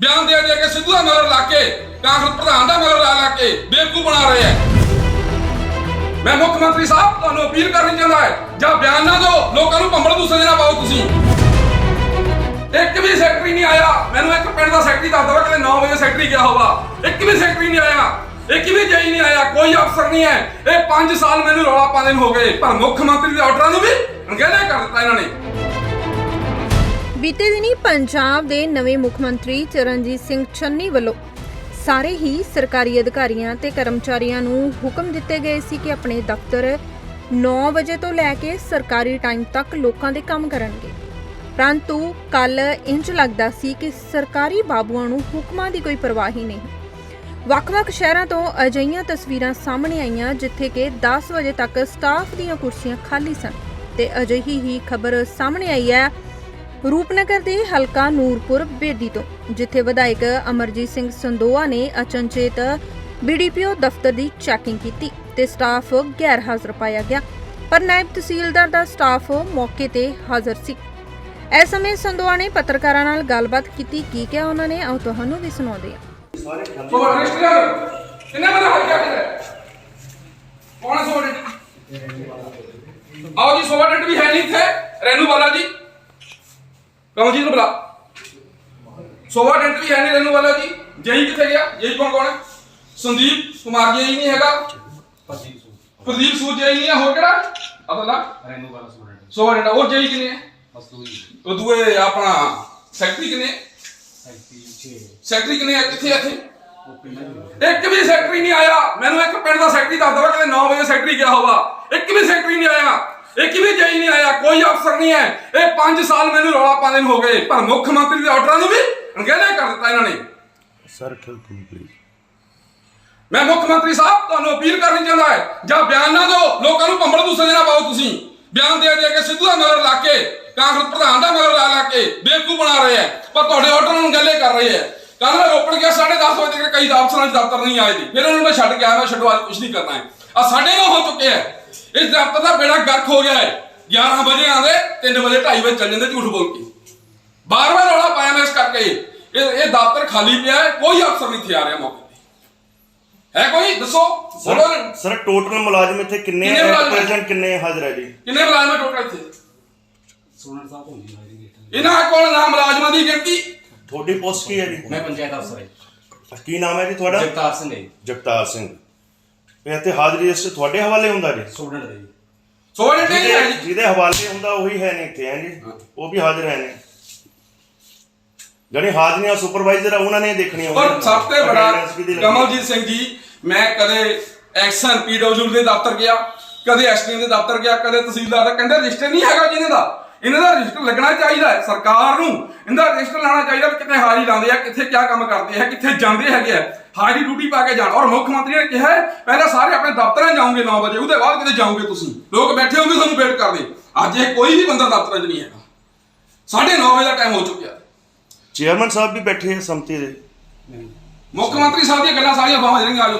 ਬਿਆਨ ਦੇ ਦੇ ਕੇ ਸਿੱਧੂ ਦਾ ਮਗਰ ਲਾ ਕੇ, ਕਾਂਗਰਸ ਪ੍ਰਧਾਨ ਦਾ ਮਗਰ ਲਾ ਲਾ ਕੇ ਬੇਵਕੂਫ ਬਣਾ ਰਹੇ ਹੈ ਮੈਂ ਮੁੱਖ ਮੰਤਰੀ ਸਾਹਿਬ, ਤੁਹਾਨੂੰ ਅਪੀਲ ਕਰਨੀ ਚਾਹੁੰਦਾ ਹੈ, ਜਾਂ ਬਿਆਨ ਨਾ ਦਿਓ, ਲੋਕਾਂ ਨੂੰ ਭੰਬਲ ਦੂਸਰੇ ਨਾ ਪਾਓ ਤੁਸੀਂ। ਇੱਕ ਵੀ ਸੈਕਟਰੀ ਨਹੀਂ ਆਇਆ, ਮੈਨੂੰ ਇੱਕ ਪਿੰਡ ਦਾ ਸੈਕਟਰੀ ਦੱਸ ਦਵਾ ਕਿ 9 ਵਜੇ ਸੈਕਟਰੀ ਗਿਆ ਹੋਗਾ ਇੱਕ ਵੀ ਸੈਕਟਰੀ ਨਹੀਂ ਆਇਆ, ਇੱਕ ਵੀ ਜਈ ਨਹੀਂ ਆਇਆ, ਕੋਈ ਅਫਸਰ ਨਹੀਂ ਹੈ। ਇਹ 5 ਸਾਲ ਮੈਨੂੰ ਰੌਲਾ ਪਾਉਂਦੇ ਨੂੰ ਹੋ ਗਏ, ਪਰ ਮੁੱਖ ਮੰਤਰੀ ਦੇ ਆਰਡਰਾਂ ਨੂੰ ਵੀ ਅਣਗਹਿਲਿਆ ਕਰ ਦਿੱਤਾ ਇਹਨਾਂ ਨੇ। ਬੀਤੇ ਦਿਨੀ ਪੰਜਾਬ ਦੇ ਨਵੇਂ ਮੁੱਖ ਮੰਤਰੀ ਚਰਨਜੀਤ ਸਿੰਘ ਚੰਨੀ ਵੱਲੋਂ ਸਾਰੇ ਹੀ ਸਰਕਾਰੀ ਅਧਿਕਾਰੀਆਂ ਤੇ ਕਰਮਚਾਰੀਆਂ ਨੂੰ ਹੁਕਮ ਦਿੱਤੇ ਗਏ ਸੀ ਕਿ ਆਪਣੇ ਦਫ਼ਤਰ 9 ਵਜੇ ਤੋਂ ਲੈ ਕੇ ਸਰਕਾਰੀ ਟਾਈਮ ਤੱਕ ਲੋਕਾਂ ਦੇ ਕੰਮ ਕਰਨਗੇ। ਪਰੰਤੂ ਕੱਲ ਇੰਜ ਲੱਗਦਾ ਸੀ ਕਿ ਸਰਕਾਰੀ ਬਾਬੂਆਂ ਨੂੰ ਹੁਕਮਾਂ ਦੀ ਕੋਈ ਪਰਵਾਹ ਹੀ ਨਹੀਂ। ਵੱਖ-ਵੱਖ ਸ਼ਹਿਰਾਂ ਤੋਂ ਅਜਿਹੀਆਂ ਤਸਵੀਰਾਂ ਸਾਹਮਣੇ ਆਈਆਂ, ਜਿੱਥੇ ਕਿ 10 ਵਜੇ ਤੱਕ ਸਟਾਫ ਦੀਆਂ ਕੁਰਸੀਆਂ ਖਾਲੀ ਸਨ ਤੇ ਅਜਿਹੀ ਹੀ ਖਬਰ ਸਾਹਮਣੇ ਆਈ ਹੈ। ਰੂਪਨਗਰ ਦੇ ਹਲਕਾ ਨੂਰਪੁਰ ਬੇਦੀ ਤੋਂ, ਜਿੱਥੇ ਵਿਧਾਇਕ ਅਮਰਜੀਤ ਸਿੰਘ ਸੰਦੋਆ ਨੇ ਅਚਨਚੇਤ ਬੀਡੀਪੀਓ ਦਫ਼ਤਰ ਦੀ ਚੈਕਿੰਗ ਕੀਤੀ ਤੇ ਸਟਾਫ ਗੈਰ ਹਾਜ਼ਰ ਪਾਇਆ ਗਿਆ, ਪਰ ਨਾਇਬ ਤਹਿਸੀਲਦਾਰ ਦਾ ਸਟਾਫ ਮੌਕੇ ਤੇ ਹਾਜ਼ਰ ਸੀ। ਇਸ ਸਮੇਂ ਸੰਦੋਆ ਨੇ ਪੱਤਰਕਾਰਾਂ ਨਾਲ ਗੱਲਬਾਤ ਕੀਤੀ, ਕੀ ਕਿਹਾ ਉਹਨਾਂ ਨੇ, ਆਓ ਤੁਹਾਨੂੰ ਵੀ ਸੁਣਾਉਂਦੇ ਹਾਂ। ਸੋ ਰਜਿਸਟਰ ਕਿੰਨੇ ਬੰਦੇ ਹਾਈ ਕੌਣ ਹੈ ਆਓ ਜੀ ਸੋਵਰਡੈਂਟ ਵੀ ਹੈ ਨਹੀਂ ਇੱਥੇ, ਰੈਨੂ ਵਾਲਾ ਜੀ। ਕਮਲ ਜੀ ਨੂੰ ਬੁਲਾ ਸੋਵਰਡੈਂਟ ਵੀ ਹੈ ਨਹੀਂ ਰੈਨੂ ਵਾਲਾ ਜੀ। ਜਈ ਕਿੱਥੇ ਗਿਆ? ਜਈ ਕੌਣ ਕੌਣ ਹੈ? ਸੰਦੀਪ ਕੁਮਾਰ ਜੀ ਨਹੀਂ ਹੈਗਾ। ਪ੍ਰਦੀਪ ਸੂਰ ਜੀ ਨਹੀਂ ਹੈ, ਹੋਰ ਕਿਹੜਾ? ਅਦਲਾ ਰੈਨੂ ਵਾਲਾ ਸਟੂਡੈਂਟ ਸੋਵਰਡੈਂਟ ਹੋਰ ਜਈ ਕਿੰਨੇ ਹੈ? ਬਸ ਦੋ ਹੀ ਉਹ ਦੂਏ ਆਪਣਾ ਸੈਕਟਰੀ ਕਿੰਨੇ ਹੈ? ਸਾਈਟੀ ਛੇ ਸੈਕਟਰੀ ਕਿੰਨੇ ਹੈ? ਕਿੱਥੇ ਹੈ ਇੱਥੇ? ਉਹ ਪਿੰਡਾਂ ਦੇ ਇੱਕ ਵੀ ਸੈਕਟਰੀ ਨਹੀਂ ਆਇਆ। ਮੈਨੂੰ ਇੱਕ ਪਿੰਡ ਦਾ ਸੈਕਟਰੀ ਦੱਸ ਦਵਾ ਕਿ 9 ਵਜੇ ਸੈਕਟਰੀ ਗਿਆ ਹੋਗਾ ਇੱਕ ਵੀ ਸੈਕਟਰੀ ਨਹੀਂ ਆਇਆ। ਇੱਕ ਵੀ ਜਈ ਨਹੀਂ ਆਇਆ? ਕੋਈ ਅਫਸਰ ਨਹੀਂ ਹੈ। ਇਹ 5 ਸਾਲ ਮੈਨੂੰ ਰੌਲਾ ਪਾਉਂਦੇ ਨੂੰ ਹੋ ਗਏ। ਪਰ ਮੁੱਖ ਮੰਤਰੀ ਦੇ ਆਰਡਰਾਂ ਨੂੰ ਵੀ ਅਣਗਹਿਲਿਆ ਕਰ ਦਿੱਤਾ ਇਹਨਾਂ ਨੇ। ਸਰ ਠਲਕੂ ਪਲੀਜ਼ ਮੈਂ ਮੁੱਖ ਮੰਤਰੀ ਸਾਹਿਬ ਤੁਹਾਨੂੰ ਅਪੀਲ ਕਰਨੀ ਚਾਹੁੰਦਾ ਹੈ। ਜਾਂ ਬਿਆਨ ਨਾ ਦਿਓ। ਲੋਕਾਂ ਨੂੰ ਭੰਬਲ ਦੂਸਰੇ ਨਾ ਪਾਓ ਤੁਸੀਂ। ਬਿਆਨ ਦੇ ਦੇ ਕੇ ਸਿੱਧੂ ਦਾ ਮਗਰ ਲਾ ਕੇ ਕਾਂਗਰਸ ਪ੍ਰਧਾਨ ਦਾ ਮਗਰ ਲਾ ਲਾ ਕੇ ਬੇਵਕੂਫ ਬਣਾ ਰਹੇ ਹੈ। ਪਰ ਤੁਹਾਡੇ ਆਰਡਰਾਂ ਨੂੰ ਗੱਲੇ ਕਰ ਰਹੇ ਹੈ। ਕੱਲ ਮੈਂ ਰੋਪੜ ਗਿਆ 10:30 ਵਜੇ ਤੱਕ ਕਈ ਅਫਸਰਾਂ ਦੇ ਦਫ਼ਤਰ ਨਹੀਂ ਆਏ ਸੀ। ਫਿਰ ਉਹਨਾਂ ਨੂੰ ਮੈਂ ਛੱਡ ਕੇ ਆਇਆ ਮੈਂ ਛੱਡੋ ਅੱਜ ਕੁਝ ਨਹੀਂ ਕਰਨਾ ਹੈ। ਆ ਸਾਡੇ ਨਾਲ ਹੋ ਚੁੱਕੇ ਹੈ। ਇਸ ਦਫ਼ਤਰ ਦਾ ਬੇੜਾ ਗਰਕ ਹੋ ਗਿਆ ਹੈ 11 ਵਜੇ ਆਉਂਦੇ 3 ਵਜੇ 2:30 ਵਜੇ ਚੱਲ ਜਾਂਦੇ ਝੂਠ ਬੋਲ ਕੇ। ਬਾਰ ਬਾਰ ਰੌਲਾ ਪਾਇਆ ਮੈਂ ਇਸ ਕਰਕੇ। ਇਹ ਇਹ ਦਫ਼ਤਰ ਖਾਲੀ ਪਿਆ ਹੈ ਕੋਈ ਅਫਸਰ ਨਹੀਂ ਇੱਥੇ ਆ ਰਿਹਾ ਮੌਕੇ ਤੇ। ਹੈ ਕੋਈ? ਦੱਸੋ। ਬੋਲੋ। ਨਾ। ਸਰ ਟੋਟਲ ਮੁਲਾਜ਼ਮ ਇੱਥੇ ਕਿੰਨੇ ਕਿੰਨੇ ਹੈ ਮੁਲਾਜ਼ਮ? ਪ੍ਰੈਜ਼ੈਂਟ ਕਿੰਨੇ ਹਾਜ਼ਰ ਹੈ ਜੀ? ਕਿੰਨੇ ਮੁਲਾਜ਼ਮ ਟੋਟਲ ਇੱਥੇ? ਸੋਨਣ ਸਾਹਿਬ ਹੁੰਦੀ ਹੈ ਗੇਟ ਇਹਨਾਂ ਕੋਲ ਨਾਮ ਮੁਲਾਜ਼ਮਾਂ ਦੀ ਗਿਣਤੀ। ਤੁਹਾਡੀ ਪੋਸਟ ਕੀ ਹੈ ਜੀ? ਮੈਂ ਪੰਚਾਇਤ ਅਫਸਰ ਹਾਂ ਕੀ ਨਾਮ ਹੈ ਜੀ ਤੁਹਾਡਾ? ਜਗਤਾਰ ਸਿੰਘ ਹੈ ਜਗਤਾਰ ਸਿੰਘ। ਇਹ ਇੱਥੇ ਹਾਜ਼ਰੀ ਰਜਿਸਟਰ ਤੁਹਾਡੇ ਹਵਾਲੇ ਹੁੰਦਾ ਜੀ। ਸਟੂਡੈਂਟ ਦੇ ਜੀ। ਹੈ ਜਿਹਦੇ ਜੀ। ਜਿਹਦੇ ਹਵਾਲੇ ਹੁੰਦਾ ਉਹੀ ਹੈ ਨਹੀਂ ਇੱਥੇ ਹੈ ਜੀ। ਉਹ ਵੀ ਹਾਜ਼ਰ ਹੈ ਨੇ ਜਿਹੜੇ ਹਾਜ਼ਰੀਆਂ ਸੁਪਰਵਾਈਜ਼ਰ ਆ ਉਹਨਾਂ ਨੇ ਦੇਖਣੀਆਂ ਪਰ ਸਭ ਤੋਂ ਬੜਾ Attendance ਵੀ ਦੀ। ਕਮਲਜੀਤ ਸਿੰਘ ਜੀ ਮੈਂ ਕਦੇ ਐਕਸ਼ਨ ਪੀਡਬਲਯੂ ਦੇ ਦਫ਼ਤਰ ਗਿਆ ਕਦੇ ਐਸਟੀਐਮ ਦੇ ਦਫ਼ਤਰ ਗਿਆ ਕਦੇ ਤਹਿਸੀਲਦਾਰ ਦਾ ਕਹਿੰਦੇ ਰਜਿਸਟਰ ਨਹੀਂ ਹੈਗਾ ਜਿਹਨੇ ਦਾ। ਇਹਨਾਂ ਦਾ ਰਜਿਸਟਰ ਲੱਗਣਾ ਚਾਹੀਦਾ ਹੈ ਸਰਕਾਰ ਨੂੰ। ਇਹਦਾ ਰਜਿਸਟਰ ਲਾਣਾ ਚਾਹੀਦਾ ਕਿੱਥੇ ਹਾਜ਼ਰੀ ਲਾਉਂਦੇ ਆ ਕਿੱਥੇ ਕੀ ਕੰਮ ਕਰਦੇ ਆ ਕਿੱਥੇ ਜਾਂਦੇ ਹੈਗੇ ਆ। ਹਾਜ਼ਰੀ ਡਿਊਟੀ ਪਾ ਕੇ ਜਾਣ। ਔਰ ਮੁੱਖ ਮੰਤਰੀ ਨੇ ਕਿਹਾ ਪਹਿਲਾਂ ਸਾਰੇ ਆਪਣੇ ਦਫ਼ਤਰਾਂ ਜਾਓਗੇ 9 ਵਜੇ ਉਹਦੇ ਬਾਅਦ ਕਿਤੇ ਜਾਓਗੇ ਤੁਸੀਂ। ਲੋਕ ਬੈਠੇ ਹੋਣਗੇ ਤੁਹਾਨੂੰ ਵੇਟ ਕਰਦੇ। ਅੱਜ ਇਹ ਕੋਈ ਵੀ ਬੰਦਾ ਦਫ਼ਤਰਾਂ 'ਚ ਨਹੀਂ ਹੈਗਾ। 9:30 ਵਜੇ ਦਾ ਟਾਈਮ ਹੋ ਚੁੱਕਿਆ। ਚੇਅਰਮੈਨ ਸਾਹਿਬ ਵੀ ਬੈਠੇ ਹੈ ਸੰਮਤੀ ਦੇ। ਮੁੱਖ ਮੰਤਰੀ ਸਾਹਿਬ ਦੀਆਂ ਗੱਲਾਂ ਸਾਰੀਆਂ ਬਾਹਾਂ ਜਿਹੜੀਆਂ ਆਜੋ